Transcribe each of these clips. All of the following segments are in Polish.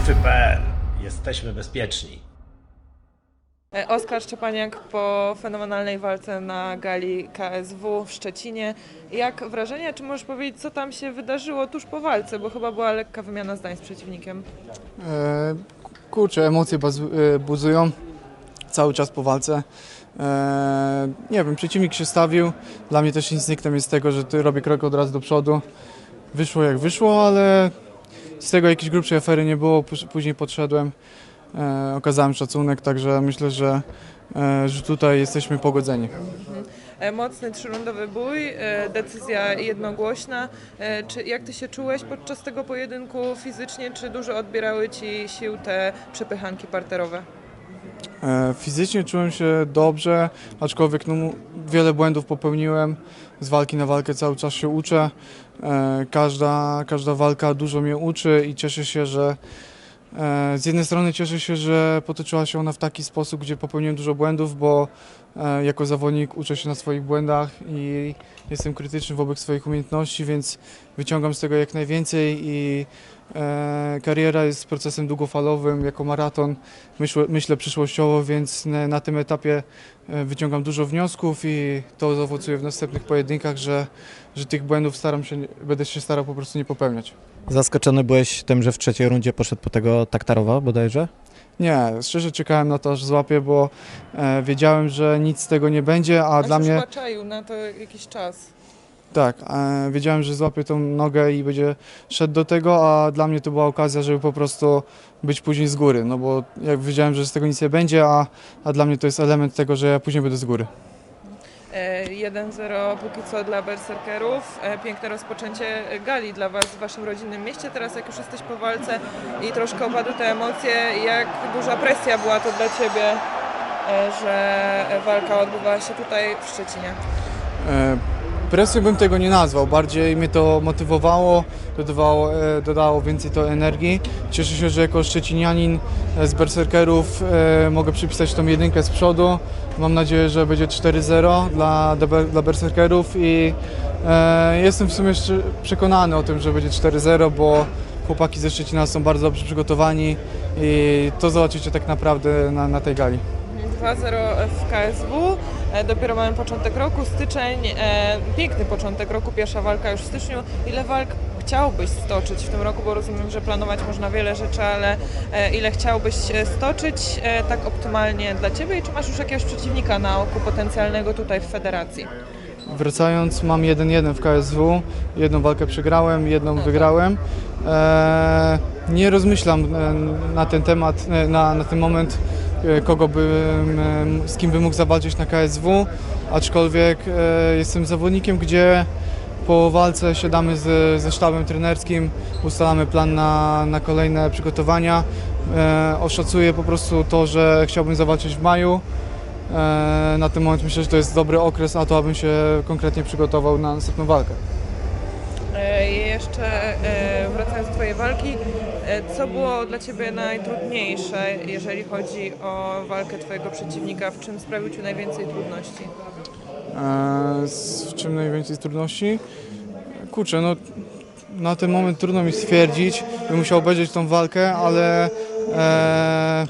Strajfy.pl. Jesteśmy bezpieczni. E, Oskar Szczepaniak po fenomenalnej walce na gali KSW w Szczecinie. Jak wrażenie? Czy możesz powiedzieć, co tam się wydarzyło tuż po walce? Bo chyba była lekka wymiana zdań z przeciwnikiem. E, kurczę, emocje e, buzują cały czas po walce. E, nie wiem, przeciwnik się stawił. Dla mnie też instynktem jest tego, że ty robię krok od razu do przodu. Wyszło jak wyszło, ale z tego jakiejś grubszej afery nie było. Później podszedłem, e, okazałem szacunek, także myślę, że, e, że tutaj jesteśmy pogodzeni. E, Mocny trzyrundowy bój, e, decyzja jednogłośna. E, Czy, jak ty się czułeś podczas tego pojedynku fizycznie? Czy dużo odbierały ci sił te przepychanki parterowe? E, Fizycznie czułem się dobrze, aczkolwiek no, wiele błędów popełniłem. Z walki na walkę cały czas się uczę. E, Każda, każda walka dużo mnie uczy i cieszę się, że e, z jednej strony cieszę się, że potoczyła się ona w taki sposób, gdzie popełniłem dużo błędów, bo jako zawodnik uczę się na swoich błędach i jestem krytyczny wobec swoich umiejętności, więc wyciągam z tego jak najwięcej i kariera jest procesem długofalowym jako maraton myślę, myślę przyszłościowo, więc na, na tym etapie e, wyciągam dużo wniosków i to zaowocuje w następnych pojedynkach, że, że tych błędów staram się, będę się starał po prostu nie popełniać. Zaskoczony byłeś tym, że w trzeciej rundzie poszedł po tego Taktarowa bodajże? Nie, szczerze czekałem na to, aż złapię, bo e, wiedziałem, że nic z tego nie będzie, a On dla mnie... czaił na to jakiś czas. Tak, e, wiedziałem, że złapię tą nogę i będzie szedł do tego, a dla mnie to była okazja, żeby po prostu być później z góry, no bo jak wiedziałem, że z tego nic nie będzie, a, a dla mnie to jest element tego, że ja później będę z góry. E, 1-0 póki co dla berserkerów. E, Piękne rozpoczęcie gali dla Was w Waszym rodzinnym mieście. Teraz jak już jesteś po walce i troszkę opadły te emocje, jak duża presja była to dla Ciebie, e, że walka odbywała się tutaj w Szczecinie? E, Presją bym tego nie nazwał, bardziej mnie to motywowało, dodawało, e, dodało więcej to energii. Cieszę się, że jako szczecinianin e, z berserkerów e, mogę przypisać tą jedynkę z przodu. Mam nadzieję, że będzie 4-0 dla, dla- berserkerów i jestem w sumie przekonany o tym, że będzie 4-0, bo chłopaki ze Szczecina są bardzo dobrze przygotowani i to zobaczycie tak naprawdę na, na tej gali. 2-0 w KSW. E, Dopiero mamy początek roku, styczeń, e, piękny początek roku, pierwsza walka już w styczniu. Ile walk chciałbyś stoczyć w tym roku, bo rozumiem, że planować można wiele rzeczy, ale e, ile chciałbyś stoczyć tak optymalnie dla Ciebie i czy masz już jakiegoś przeciwnika na oku potencjalnego tutaj w federacji? Wracając, mam 1-1 w KSW. Jedną walkę przegrałem, jedną wygrałem. Eee, nie rozmyślam na ten temat, na, na ten moment, kogo bym, e, z kim bym mógł zawalczyć na KSW, aczkolwiek e, jestem zawodnikiem, gdzie po walce siadamy z, ze sztabem trenerskim, ustalamy plan na, na kolejne przygotowania. E, oszacuję po prostu to, że chciałbym zawalczyć w maju. E, Na ten moment myślę, że to jest dobry okres na to, abym się konkretnie przygotował na następną walkę. Jeszcze e, wracając do Twojej walki, e, co było dla Ciebie najtrudniejsze, jeżeli chodzi o walkę Twojego przeciwnika? W czym sprawił Ci najwięcej trudności? W czym najwięcej trudności? Kurczę, no na ten moment trudno mi stwierdzić. Bym musiał obejrzeć tą walkę, ale e,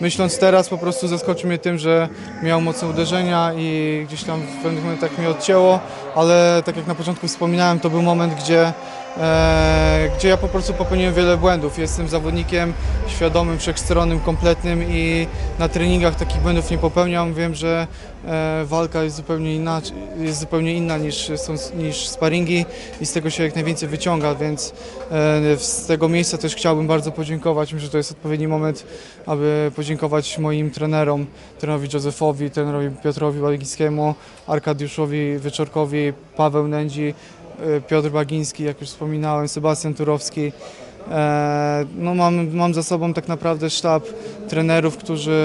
myśląc teraz po prostu zaskoczył mnie tym, że miał mocne uderzenia i gdzieś tam w pewnych momentach mnie odcięło, ale tak jak na początku wspominałem, to był moment, gdzie, gdzie ja po prostu popełniłem wiele błędów. Jestem zawodnikiem świadomym, wszechstronnym, kompletnym i na treningach takich błędów nie popełniam. Wiem, że e, walka jest zupełnie, inaczej, jest zupełnie inna niż, są, niż sparingi i z tego się jak najwięcej wyciąga, więc e, z tego miejsca też chciałbym bardzo podziękować. Myślę, że to jest odpowiedni moment, aby podziękować moim trenerom, trenerowi Józefowi, trenerowi Piotrowi Baligickiemu, Arkadiuszowi Wieczorkowi, Paweł Nędzi, e, Piotr Bagiński, jak już wspominałem, Sebastian Turowski. E, No mam, mam za sobą tak naprawdę sztab trenerów, którzy,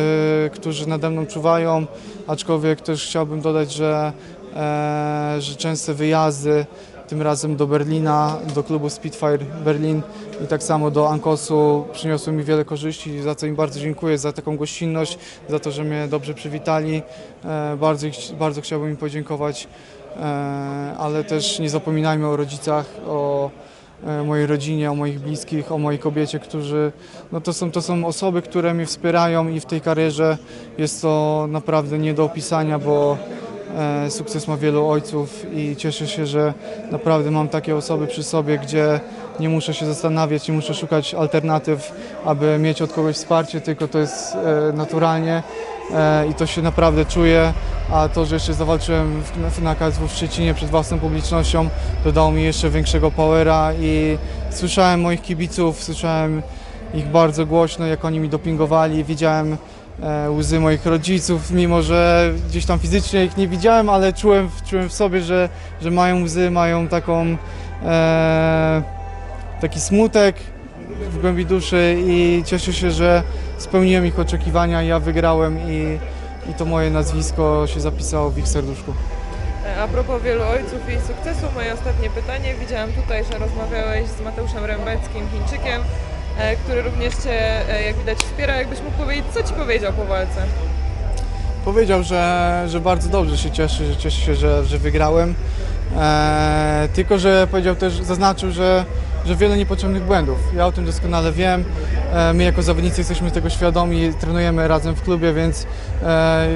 którzy nade mną czuwają, aczkolwiek też chciałbym dodać, że, e, że częste wyjazdy, tym razem do Berlina, do klubu Spitfire Berlin i tak samo do Ankosu przyniosły mi wiele korzyści, za co im bardzo dziękuję, za taką gościnność, za to, że mnie dobrze przywitali. E, Bardzo, bardzo chciałbym im podziękować, e, ale też nie zapominajmy o rodzicach, o, e, mojej rodzinie, o moich bliskich, o mojej kobiecie, którzy, no to są, to są osoby, które mnie wspierają i w tej karierze jest to naprawdę nie do opisania, bo e, sukces ma wielu ojców i cieszę się, że naprawdę mam takie osoby przy sobie, gdzie nie muszę się zastanawiać, nie muszę szukać alternatyw, aby mieć od kogoś wsparcie, tylko to jest e, naturalnie. e, i to się naprawdę czuję, a to, że jeszcze zawalczyłem w, na KSW w Szczecinie przed własną publicznością, dodało mi jeszcze większego powera i słyszałem moich kibiców, słyszałem ich bardzo głośno, jak oni mi dopingowali, widziałem e, łzy moich rodziców, mimo że gdzieś tam fizycznie ich nie widziałem, ale czułem, czułem w sobie, że, że mają łzy, mają taką e, taki smutek w głębi duszy i cieszę się, że spełniłem ich oczekiwania, ja wygrałem i, i to moje nazwisko się zapisało w ich serduszku. E, A propos wielu ojców i sukcesu, moje ostatnie pytanie. Widziałam tutaj, że rozmawiałeś z Mateuszem Rębeckim, Chińczykiem, e, który również Cię, e, jak widać, wspiera. Jakbyś mógł powiedzieć, co Ci powiedział po walce? Powiedział, że, że bardzo dobrze się cieszy, że cieszy się, że, że wygrałem. E, tylko, że powiedział też, zaznaczył, że, że wiele niepotrzebnych błędów. Ja o tym doskonale wiem. E, my jako zawodnicy jesteśmy tego świadomi, trenujemy razem w klubie, więc e,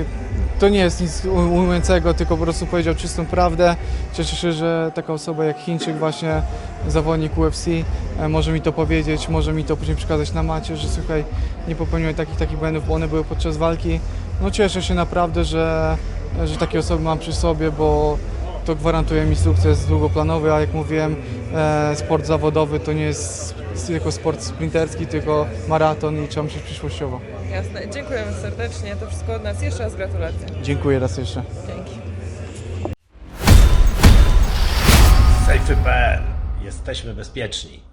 to nie jest nic ujmującego, tylko po prostu powiedział czystą prawdę. Cieszę się, że taka osoba jak Chińczyk, właśnie zawodnik UFC, e, może mi to powiedzieć, może mi to później przekazać na macie, że słuchaj, nie popełniłem takich takich błędów, bo one były podczas walki. No cieszę się naprawdę, że, że takie osoby mam przy sobie, bo to gwarantuje mi sukces długoplanowy, a jak mówiłem, e, sport zawodowy to nie jest tylko sport sprinterski, tylko maraton i trzeba myśleć przyszłościowo. Jasne. Dziękujemy serdecznie. To wszystko od nas. Jeszcze raz gratulacje. Dziękuję raz jeszcze. Dzięki. Safety.pl. Jesteśmy bezpieczni.